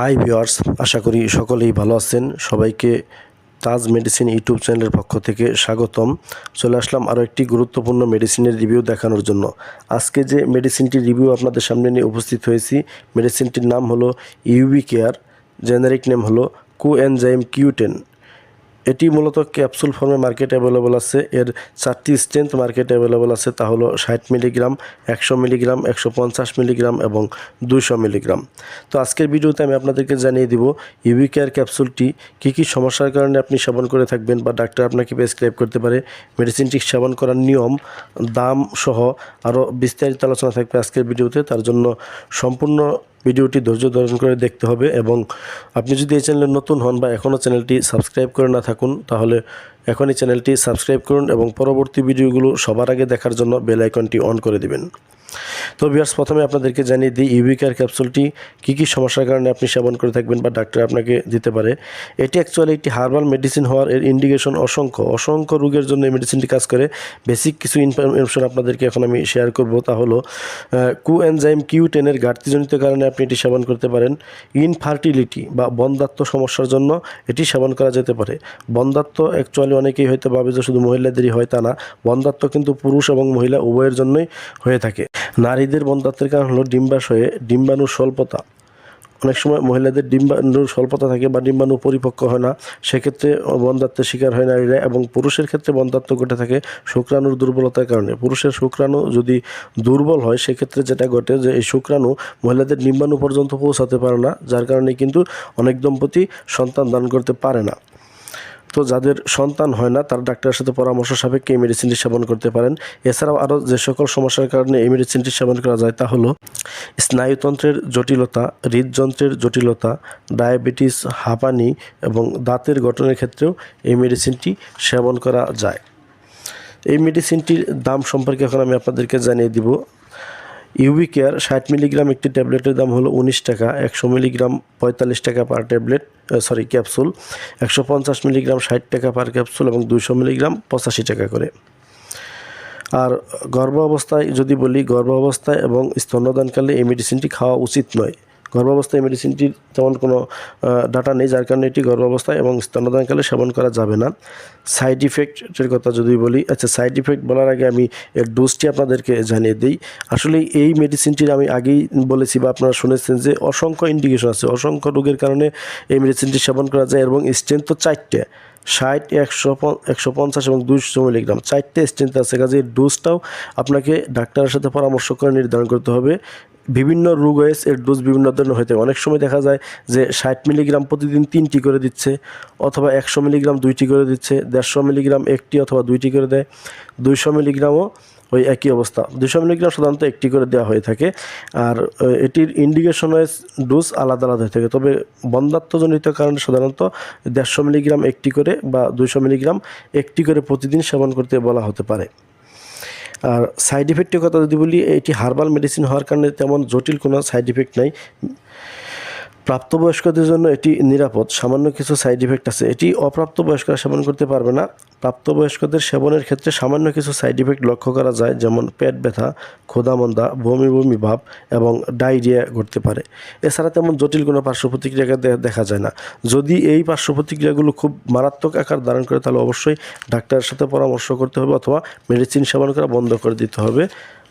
High viewers আশা করি সকলেই ভালো আছেন। সবাইকে তাজ মেডিসিন ইউটিউব চ্যানেলের পক্ষ থেকে স্বাগতম। চলে আসলাম আরও একটি গুরুত্বপূর্ণ মেডিসিনের রিভিউ দেখানোর জন্য। আজকে যে মেডিসিনটির রিভিউ আপনাদের সামনে নিয়ে উপস্থিত হয়েছি মেডিসিনটির নাম হলো ইউবি কেয়ার জেনারিক নেম হলো কোএনজাইম কিউটেন এটি মূলত ক্যাপসুল ফর্মে মার্কেট অ্যাভেলেবল আছে। এর চারটি স্ট্রেংথ মার্কেট অ্যাভেলেবল আছে। তা হলো ষাট মিলিগ্রাম, একশো মিলিগ্রাম, একশো পঞ্চাশ মিলিগ্রাম এবং দুইশো মিলিগ্রাম। তো আজকের ভিডিওতে আমি আপনাদেরকে জানিয়ে দিব ইউবি কেয়ার ক্যাপসুলটি কী কী সমস্যার কারণে আপনি সেবন করে থাকবেন বা ডাক্তার আপনাকে প্রেসক্রাইব করতে পারে। মেডিসিনটি সেবন করার নিয়ম, দাম সহ আরও বিস্তারিত আলোচনা থাকবে আজকের ভিডিওতে। তার জন্য সম্পূর্ণ ভিডিওটি ধৈর্য ধারণ করে দেখতে হবে এবং আপনি যদি এই চ্যানেলে নতুন হন বা এখনও চ্যানেলটি সাবস্ক্রাইব করে না থাকুন তাহলে এখনই চ্যানেলটি সাবস্ক্রাইব করুন এবং পরবর্তী ভিডিওগুলো সবার আগে দেখার জন্য বেল আইকনটি অন করে দিবেন। তো বিয়ার্স প্রথমে আপনাদেরকে জানিয়ে দিই ইউবিকার ক্যাপসুলটি কী কী সমস্যার কারণে আপনি সেবন করে থাকবেন বা ডাক্তার আপনাকে দিতে পারে, এটি অ্যাকচুয়ালি একটি হার্বাল মেডিসিন হওয়ার এর ইন্ডিকেশন অসংখ্য। অসংখ্য রোগের জন্য এই মেডিসিনটি কাজ করে। বেসিক কিছু ইনফরমেশন আপনাদেরকে এখন আমি শেয়ার করব, তা হলো কু এনজাইম কিউ টেনের ঘাটতিজনিত কারণে আপনি এটি সেবন করতে পারেন। ইনফার্টিলিটি বা বন্ধাত্ম সমস্যার জন্য এটি সেবন করা যেতে পারে। বন্ধাত্ম অ্যাকচুয়ালি অনেকেই হয়তো ভাবে যে শুধু মহিলাদেরই হয় তা না, বন্ধাত্ম কিন্তু পুরুষ এবং মহিলা উভয়ের জন্যই হয়ে থাকে। নারীদের বন্ধাত্বের কারণ হলো ডিম্বাশয়ে ডিম্বাণুর স্বল্পতা। অনেক সময় মহিলাদের ডিম্বাণুর স্বল্পতা থাকে বা ডিম্বাণু পরিপক্ক হয় না, সেক্ষেত্রে বন্ধাত্বের শিকার হয় নারীরা এবং পুরুষের ক্ষেত্রে বন্ধাত্ব ঘটে থাকে শুক্রাণুর দুর্বলতার কারণে। পুরুষের শুক্রাণু যদি দুর্বল হয়, সেক্ষেত্রে যেটা ঘটে যে এই শুক্রাণু মহিলাদের ডিম্বাণু পর্যন্ত পৌঁছাতে পারে না, যার কারণে কিন্তু অনেক দম্পতি সন্তান দান করতে পারে না। তো যাদের সন্তান হয় না, তারা ডাক্তারের সাথে পরামর্শ সাপেক্ষে এই মেডিসিনটি সেবন করতে পারেন। এছাড়াও আরও যে সকল সমস্যার কারণে এই মেডিসিনটি সেবন করা যায় তা হলো, স্নায়ুতন্ত্রের জটিলতা, হৃদযন্ত্রের জটিলতা, ডায়াবেটিস, হাঁপানি এবং দাঁতের গঠনের ক্ষেত্রেও এই মেডিসিনটি সেবন করা যায়। এই মেডিসিনটির দাম সম্পর্কে এখন আমি আপনাদেরকে জানিয়ে দিব। ইউবি কেয়ার ষাট মিলিগ্রাম একটি ট্যাবলেটের দাম হলো উনিশ টাকা, একশো মিলিগ্রাম পঁয়তাল্লিশ টাকা পার ট্যাবলেট সরি ক্যাপসুল একশো পঞ্চাশ মিলিগ্রাম ষাট টাকা পার ক্যাপসুল এবং দুশো মিলিগ্রাম পঁচাশি টাকা করে। আর গর্ভ অবস্থায় যদি বলি গর্ভ অবস্থায় এবং স্তন্যদানকালে এই মেডিসিনটি খাওয়া উচিত নয়। গর্ভাবস্থায় মেডিসিনটির তেমন কোনো ডাটা নেই, যার কারণে এটি গর্ভাবস্থায় এবং স্তন্যদানকালে সেবন করা যাবে না। সাইড ইফেক্টের কথা যদি বলি আচ্ছা সাইড ইফেক্ট বলার আগে আমি এর ডোজটি আপনাদেরকে জানিয়ে দিই। আসলে এই মেডিসিনটির আমি আগেই বলেছি বা আপনারা শুনেছেন যে অসংখ্য ইন্ডিকেশন আছে। অসংখ্য রোগের কারণে এই মেডিসিনটি সেবন করা যায় এবং স্ট্রেন্থ তো চারটে, ষাট, একশো একশো পঞ্চাশ এবং দুইশো মিলিগ্রাম চারটে স্ট্রেন্থ আছে, কাজে এই ডোজটাও আপনাকে ডাক্তারের সাথে পরামর্শ করে নির্ধারণ করতে হবে। বিভিন্ন রোগ ওয়েস এর ডোজ বিভিন্ন ধরনের থাকে অনেক সময় দেখা যায় যে ষাট মিলিগ্রাম প্রতিদিন তিনটি করে দিচ্ছে, অথবা একশো মিলিগ্রাম দুইটি করে দিচ্ছে, দেড়শো মিলিগ্রাম একটি অথবা দুইটি করে দেয়, দুইশো মিলিগ্রামও ওই একই অবস্থা। দুশো মিলিগ্রাম সাধারণত একটি করে দেওয়া হয়ে থাকে, আর এটির ইন্ডিকেশন ওয়াইজ ডোজ আলাদা আলাদা হয়ে থাকে, তবে বন্ধাত্মজনিত কারণে সাধারণত দেড়শো মিলিগ্রাম একটি করে বা দুইশো মিলিগ্রাম একটি করে প্রতিদিন সেবন করতে বলা হতে পারে। আর সাইড ইফেক্টের কথা যদি বলি, এটি হার্বাল মেডিসিন হওয়ার কারণে তেমন জটিল কোনো সাইড ইফেক্ট নাই। প্রাপ্তবয়স্কদের জন্য এটি নিরাপদ। সামান্য কিছু সাইড ইফেক্ট আছে। এটি অপ্রাপ্তবয়স্করা সেবন করতে পারবে না। প্রাপ্তবয়স্কদের সেবনের ক্ষেত্রে সামান্য কিছু সাইড ইফেক্ট লক্ষ্য করা যায়, যেমন পেট ব্যথা, ক্ষুধামন্দা, বমি বমি ভাব এবং ডায়রিয়া ঘটতে পারে। এছাড়া তেমন জটিল কোনো পার্শ্ব প্রতিক্রিয়া দেখা যায় না। যদি এই পার্শ্ব প্রতিক্রিয়াগুলো খুব মারাত্মক আকার ধারণ করে, তাহলে অবশ্যই ডাক্তারের সাথে পরামর্শ করতে হবে অথবা মেডিসিন সেবন করা বন্ধ করে দিতে হবে।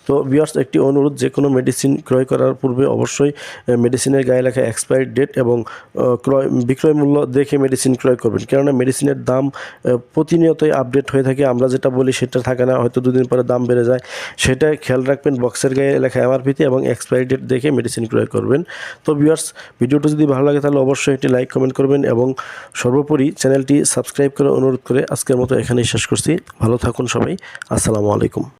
তো বিয়ার্স একটি অনুরোধ যে কোনো মেডিসিন ক্রয় করার পূর্বে অবশ্যই মেডিসিনের গায়ে লেখা এক্সপায়ারি ডেট এবং ক্রয়, বিক্রয় মূল্য দেখে মেডিসিন ক্রয় করবেন। কেননা মেডিসিনের দাম প্রতিনিয়তই আপডেট হয়ে থাকে। আমরা যেটা বলি, সেটা থাকে না। হয়তো দুদিন পরে দাম বেড়ে যায়। সেটা খেয়াল রাখবেন বক্সের গায়ে লেখা এমআরপিতে এবং এক্সপায়ারি ডেট দেখে মেডিসিন ক্রয় করবেন। তো বিয়ার্স ভিডিওটা যদি ভালো লাগে, তাহলে অবশ্যই একটি লাইক কমেন্ট করবেন এবং সর্বোপরি চ্যানেলটি সাবস্ক্রাইব করে অনুরোধ করে আজকের মতো এখানেই শেষ করছি। ভালো থাকুন সবাই। আসসালামু আলাইকুম।